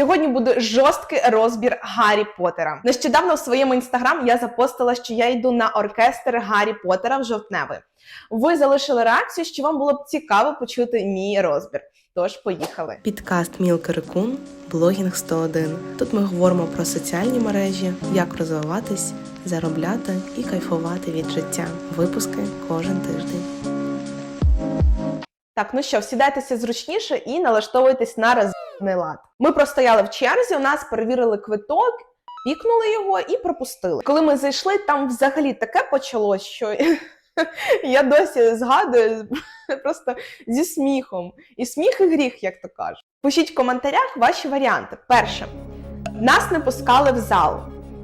Сьогодні буде жорсткий розбір Гаррі Поттера. Нещодавно в своєму інстаграм я запостила, що я йду на оркестр Гаррі Поттера в жовтневий. Ви залишили реакцію, що вам було б цікаво почути мій розбір. Тож поїхали. Підкаст Мілка Рикун, блогінг 101. Тут ми говоримо про соціальні мережі, як розвиватись, заробляти і кайфувати від життя. Випуски кожен тиждень. Так, ну що, сідайтеся зручніше і налаштовуйтесь на розбірний лад. Ми простояли в черзі, у нас перевірили квиток, пікнули його і пропустили. Коли ми зайшли, там взагалі таке почалось, що я досі згадую просто зі сміхом. І сміх і гріх, як то кажуть. Пишіть в коментарях ваші варіанти. Перше, нас не пускали в зал.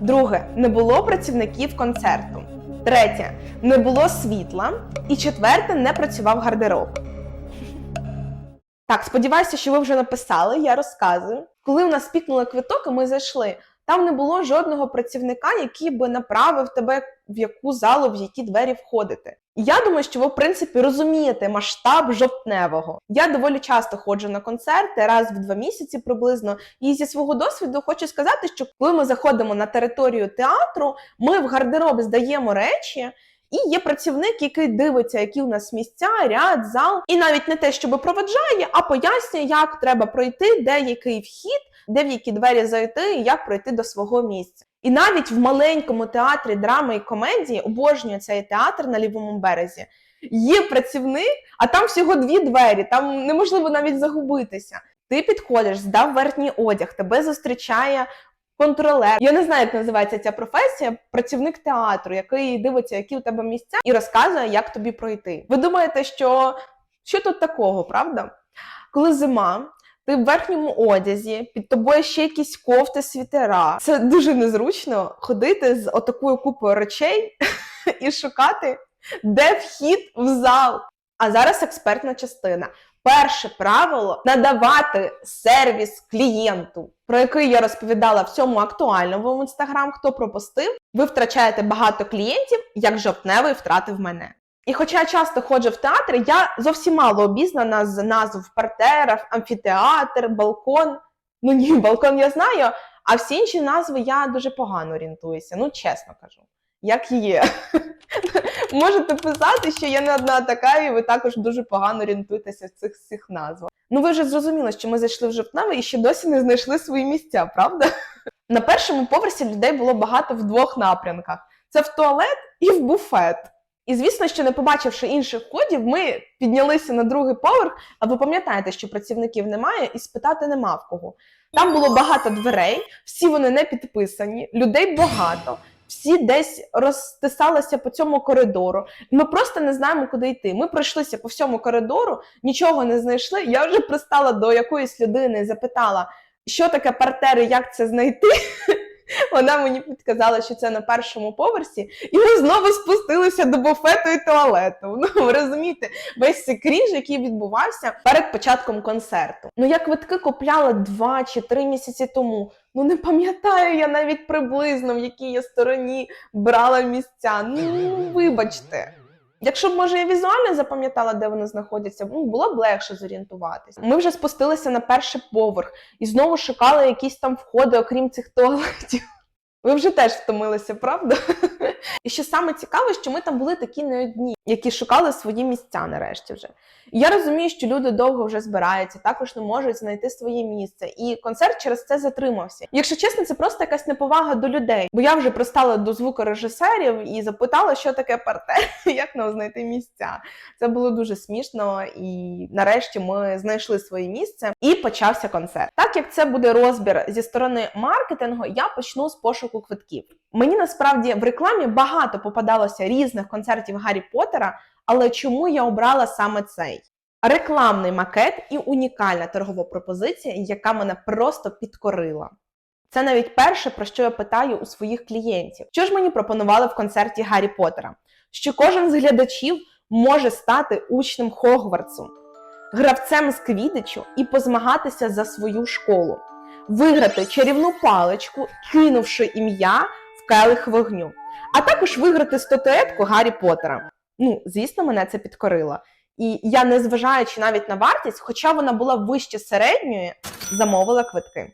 Друге, не було працівників концерту. Третє, не було світла. І четверте, не працював гардероб. Так, сподіваюся, що ви вже написали, я розказую. Коли у нас пікнули квиток, і ми зайшли, там не було жодного працівника, який би направив тебе в яку залу, в які двері входити. І я думаю, що ви, в принципі, розумієте масштаб жовтневого. Я доволі часто ходжу на концерти, раз в два місяці приблизно. І зі свого досвіду хочу сказати, що коли ми заходимо на територію театру, ми в гардероб здаємо речі. І є працівник, який дивиться, які у нас місця, ряд, зал, і навіть не те, щоб проведжає, а пояснює, як треба пройти, де який вхід, де в які двері зайти, і як пройти до свого місця. І навіть в маленькому театрі драми і комедії обожнює цей театр на лівому березі. Є працівник, а там всього дві двері, там неможливо навіть загубитися. Ти підходиш, здав верхній одяг, тебе зустрічає контролер. Я не знаю, як називається ця професія. Працівник театру, який дивиться, які у тебе місця, і розказує, як тобі пройти. Ви думаєте, що, що тут такого, правда? Коли зима. Ти в верхньому одязі, під тобою ще якісь кофти, світера. Це дуже незручно ходити з отакою купою речей і шукати, де вхід в зал. А зараз експертна частина. Перше правило надавати сервіс клієнту, про який я розповідала в цьому актуальному інстаграм. Хто пропустив, ви втрачаєте багато клієнтів, як жовтневий втратив мене. І хоча я часто ходжу в театр, я зовсім мало обізнана з назв партерів, амфітеатр, балкон. Ну ні, балкон я знаю, а всі інші назви я дуже погано орієнтуюся. Ну, чесно кажу, як є. Можете писати, що я не одна така, і ви також дуже погано орієнтуєтеся в цих всіх назвах. Ну, ви вже зрозуміли, що ми зайшли в жовтневий і ще досі не знайшли свої місця, правда? На першому поверсі людей було багато в двох напрямках: це в туалет і в буфет. І звісно, що не побачивши інших кодів, ми піднялися на другий поверх. А ви пам'ятаєте, що працівників немає, і спитати нема в кого. Там було багато дверей, всі вони не підписані, людей багато, всі десь розтисалися по цьому коридору. Ми просто не знаємо, куди йти. Ми пройшлися по всьому коридору, нічого не знайшли. Я вже пристала до якоїсь людини і запитала, що таке партери, як це знайти. Вона мені підказала, що це на першому поверсі, і ми знову спустилися до буфету і туалету. Ну ви розумієте, весь цей крінж, який відбувався перед початком концерту. Ну я квитки купляла два чи три місяці тому. Ну не пам'ятаю я навіть приблизно в якій я стороні брала місця. Ну вибачте. Якщо б може я візуально запам'ятала, де вони знаходяться, ну було б легше зорієнтуватися. Ми вже спустилися на перший поверх і знову шукали якісь там входи, окрім цих туалетів. Ви вже теж втомилися, правда? І що саме цікаве, що ми там були такі не одні, які шукали свої місця нарешті вже. І я розумію, що люди довго вже збираються, також не можуть знайти своє місце. І концерт через це затримався. Якщо чесно, це просто якась неповага до людей. Бо я вже пристала до звукорежисерів і запитала, що таке партер, як нам знайти місця. Це було дуже смішно, і нарешті ми знайшли своє місце і почався концерт. Так як це буде розбір зі сторони маркетингу, я почну з пошуку квитків. Мені насправді в рекламі багато попадалося різних концертів Гаррі Поттера, але чому я обрала саме цей? Рекламний макет і унікальна торгова пропозиція, яка мене просто підкорила. Це навіть перше, про що я питаю у своїх клієнтів. Що ж мені пропонували в концерті Гаррі Поттера? Що кожен з глядачів може стати учнем Хогвартсу, гравцем з квідичу і позмагатися за свою школу, виграти чарівну паличку, кинувши ім'я в келих вогню, а також виграти статуетку Гаррі Поттера. Ну, звісно, мене це підкорило. І я, незважаючи навіть на вартість, хоча вона була вище середньої, замовила квитки.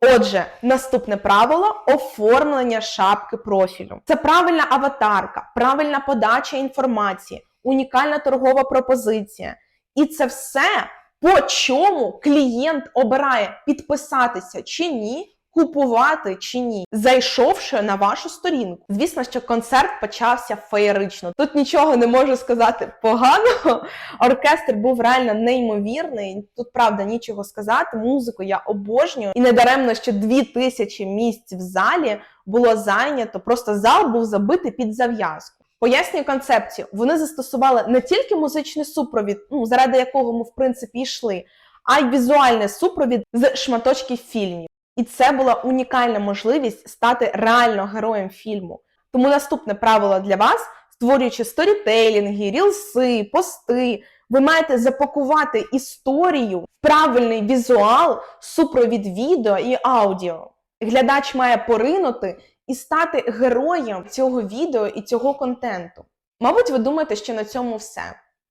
Отже, наступне правило оформлення шапки профілю. Це правильна аватарка, правильна подача інформації, унікальна торгова пропозиція. І це все, по чому клієнт обирає підписатися чи ні, купувати чи ні, зайшовши на вашу сторінку. Звісно, що концерт почався феєрично. Тут нічого не можу сказати поганого. Оркестр був реально неймовірний. Тут правда нічого сказати. Музику я обожнюю. І не даремно, що дві тисячі місць в залі було зайнято. Просто зал був забитий під зав'язку. Пояснюю концепцію. Вони застосували не тільки музичний супровід, ну заради якого ми в принципі йшли, а й візуальний супровід з шматочків фільмів. І це була унікальна можливість стати реально героєм фільму. Тому наступне правило для вас, створюючи сторітейлінги, рілси, пости, ви маєте запакувати історію в правильний візуал, супровід відео і аудіо. Глядач має поринути і стати героєм цього відео і цього контенту. Мабуть, ви думаєте, що на цьому все.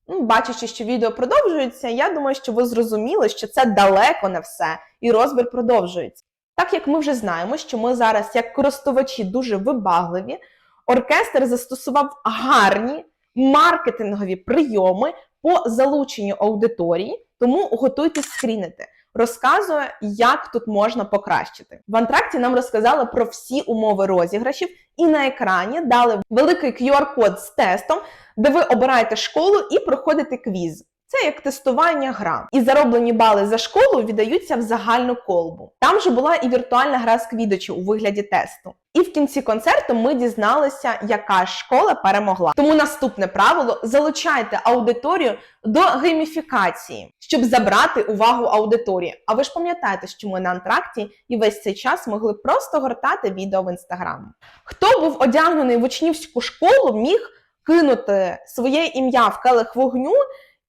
Ну, бачачи, що відео продовжується, я думаю, що ви зрозуміли, що це далеко не все, і розбір продовжується. Так як ми вже знаємо, що ми зараз, як користувачі, дуже вибагливі, оркестр застосував гарні маркетингові прийоми по залученню аудиторії, тому готуйтесь скрінити. Розказує, як тут можна покращити. В антракті нам розказали про всі умови розіграшів, і на екрані дали великий QR-код з тестом, де ви обираєте школу і проходите квіз. Це як тестування гра. І зароблені бали за школу віддаються в загальну колбу. Там же була і віртуальна гра з квідочі у вигляді тесту. І в кінці концерту ми дізналися, яка школа перемогла. Тому наступне правило: залучайте аудиторію до гейміфікації, щоб забрати увагу аудиторії. А ви ж пам'ятаєте, що ми на антракті і весь цей час могли просто гортати відео в інстаграм. Хто був одягнений в учнівську школу, міг кинути своє ім'я в келих вогню.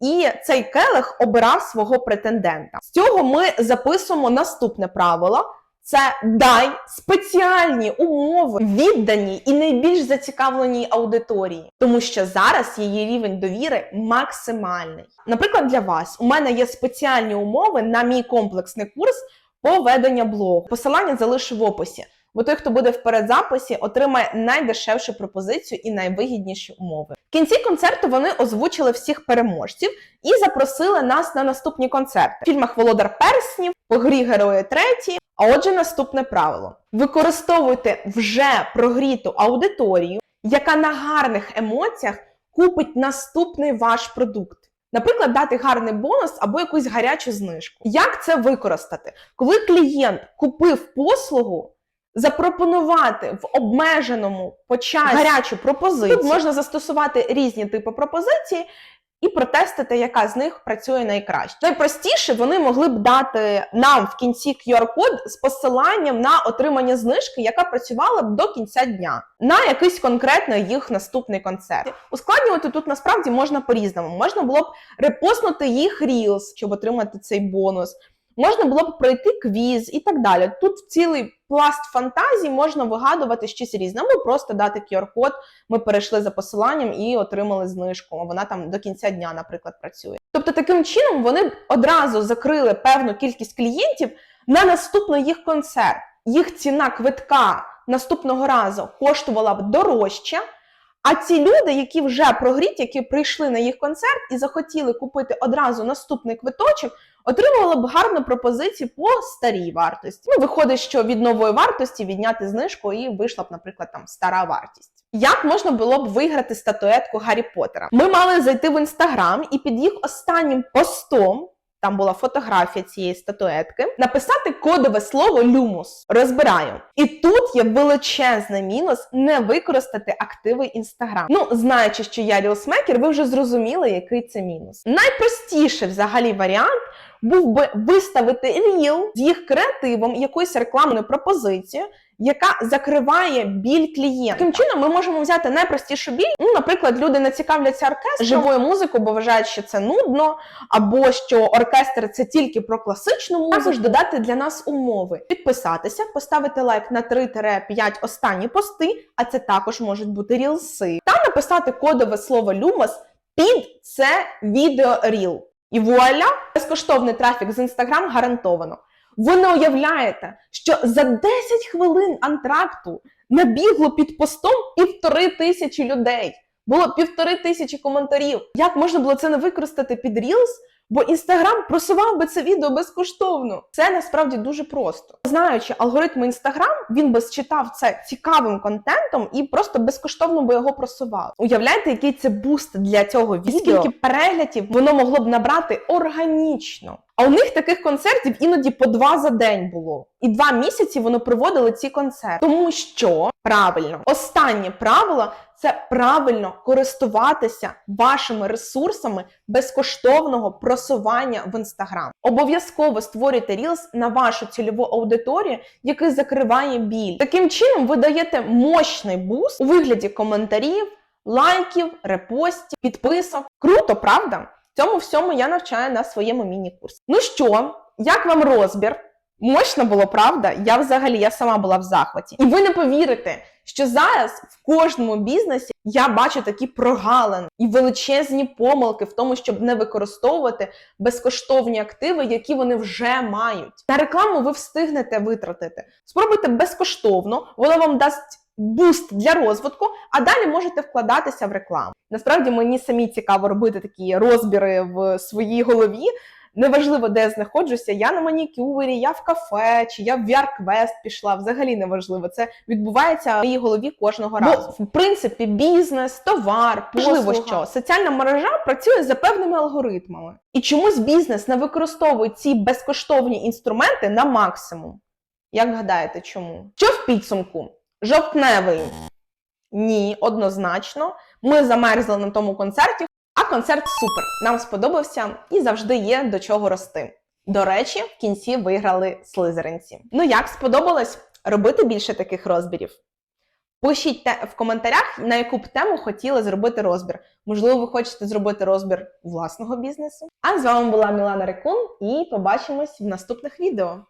І цей келих обирав свого претендента. З цього ми записуємо наступне правило: це дай спеціальні умови відданій і найбільш зацікавленій аудиторії, тому що зараз її рівень довіри максимальний. Наприклад, для вас у мене є спеціальні умови на мій комплексний курс по ведення блогу. Посилання залишу в описі. Бо той, хто буде в передзаписі, отримає найдешевшу пропозицію і найвигідніші умови. В кінці концерту вони озвучили всіх переможців і запросили нас на наступні концерти в фільмах Володар Перснів, по грі Герої треті. А отже, наступне правило: використовуйте вже прогріту аудиторію, яка на гарних емоціях купить наступний ваш продукт. Наприклад, дати гарний бонус або якусь гарячу знижку. Як це використати? Коли клієнт купив послугу, запропонувати в обмеженому по часі гарячу пропозицію. Тут можна застосувати різні типи пропозицій і протестити, яка з них працює найкраще. Найпростіше вони могли б дати нам в кінці QR-код з посиланням на отримання знижки, яка працювала б до кінця дня на якийсь конкретно їх наступний концерт. Ускладнювати тут насправді можна по-різному. Можна було б репостнути їх Reels, щоб отримати цей бонус. Можна було б пройти квіз і так далі. Тут цілий пласт фантазій можна вигадувати щось різне, або просто дати QR-код. Ми перейшли за посиланням і отримали знижку. Вона там до кінця дня, наприклад, працює. Тобто, таким чином вони одразу закрили певну кількість клієнтів на наступний їх концерт. Їх ціна квитка наступного разу коштувала б дорожче. А ці люди, які вже прогріті, які прийшли на їх концерт і захотіли купити одразу наступний квиточок, отримували б гарну пропозицію по старій вартості. Ну, виходить, що від нової вартості відняти знижку і вийшла б, наприклад, там стара вартість. Як можна було б виграти статуетку Гаррі Поттера? Ми мали зайти в інстаграм і під їх останнім постом. Там була фотографія цієї статуетки, написати кодове слово люмус. Розбираю. І тут є величезний мінус не використати активи Інстаграм. Ну, знаючи, що я рілсмекер, ви вже зрозуміли, який це мінус. Найпростіший взагалі варіант був би виставити ріл з їх креативом, якоюсь рекламною пропозицією, яка закриває біль клієнта. Таким чином, ми можемо взяти найпростішу біль. Ну, наприклад, люди не цікавляться оркестром, живою музикою, бо вважають, що це нудно, або що оркестр це тільки про класичну музику. Також додати для нас умови: підписатися, поставити лайк на 3-5 останні пости, а це також можуть бути рілси, та написати кодове слово люмос під це відео ріл. І вуаля, безкоштовний трафік з Інстаграм гарантовано. Ви не уявляєте, що за 10 хвилин антракту набігло під постом півтори тисячі людей. Було півтори тисячі коментарів. Як можна було це не використати під Reels? Бо інстаграм просував би це відео безкоштовно. Це насправді дуже просто. Знаючи алгоритми інстаграм, він би считав це цікавим контентом і просто безкоштовно би його просував. Уявляєте, який це буст для цього відео? Скільки переглядів воно могло б набрати органічно? А у них таких концертів іноді по два за день було. І два місяці вони проводили ці концерти. Тому що правильно, останнє правило це правильно користуватися вашими ресурсами безкоштовного просування в інстаграм. Обов'язково створюйте рілс на вашу цільову аудиторію, який закриває біль. Таким чином ви даєте мощний буст у вигляді коментарів, лайків, репостів, підписок. Круто, правда? Цьому всьому я навчаю на своєму міні-курсі. Ну що, як вам розбір? Мощно було, правда? Я взагалі я сама була в захваті. І ви не повірите, що зараз в кожному бізнесі я бачу такі прогалини і величезні помилки в тому, щоб не використовувати безкоштовні активи, які вони вже мають. На рекламу ви встигнете витратити. Спробуйте безкоштовно, воно вам дасть буст для розвитку, а далі можете вкладатися в рекламу. Насправді мені самі цікаво робити такі розбіри в своїй голові. Неважливо, де я знаходжуся, я на манікюрі, я в кафе, чи я в VR-квест пішла. Взагалі неважливо. Це відбувається в моїй голові кожного разу. Бо, в принципі, бізнес, товар, можливо, що соціальна мережа працює за певними алгоритмами. І чомусь бізнес не використовує ці безкоштовні інструменти на максимум. Як гадаєте, чому? Що в підсумку? Жовтневий? Ні, однозначно. Ми замерзли на тому концерті. А концерт супер. Нам сподобався і завжди є до чого рости. До речі, в кінці виграли слизеринці. Ну як сподобалось робити більше таких розбірів? Пишіть в коментарях, на яку б тему хотіли зробити розбір. Можливо, ви хочете зробити розбір власного бізнесу. А з вами була Мілана Рекун, і побачимось в наступних відео.